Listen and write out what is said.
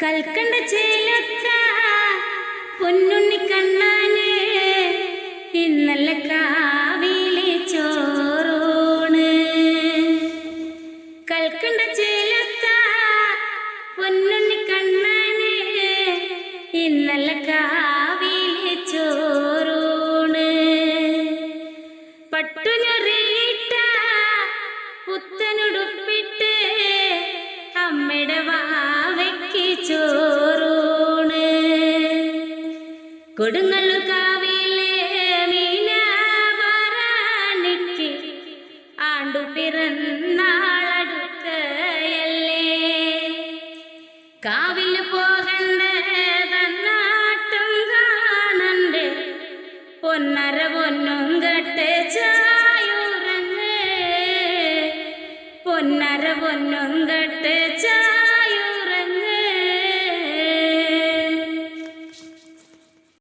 കൽക്കണ്ട ചേലത്ത പൊന്നുണ്ണി കണ്ണാന് ഇന്നല്ല കാവിലെ ചോറോണ്. കൽക്കണ്ട ചേലത്ത പൊന്നുണ്ണി കണ്ണാന് ഇന്നല്ല കാവിലെ ചോറോണ്. പട്ടുഞ്ഞൊറിയിട്ട പുത്തനുടുപ്പിട്ട് കൊടുങ്ങല്ലു കാവിലെ മീനാവാറാണിക്ക് ആണ്ടു പിറന്നാളടുക്കയല്ലേ കാവിൽ പോകണ്ട തന്നാട്ടും കാണണ്ട്? പൊന്നര പൊന്നും കെട്ട് ചായുറങ്ങ്? പൊന്നര പൊന്നും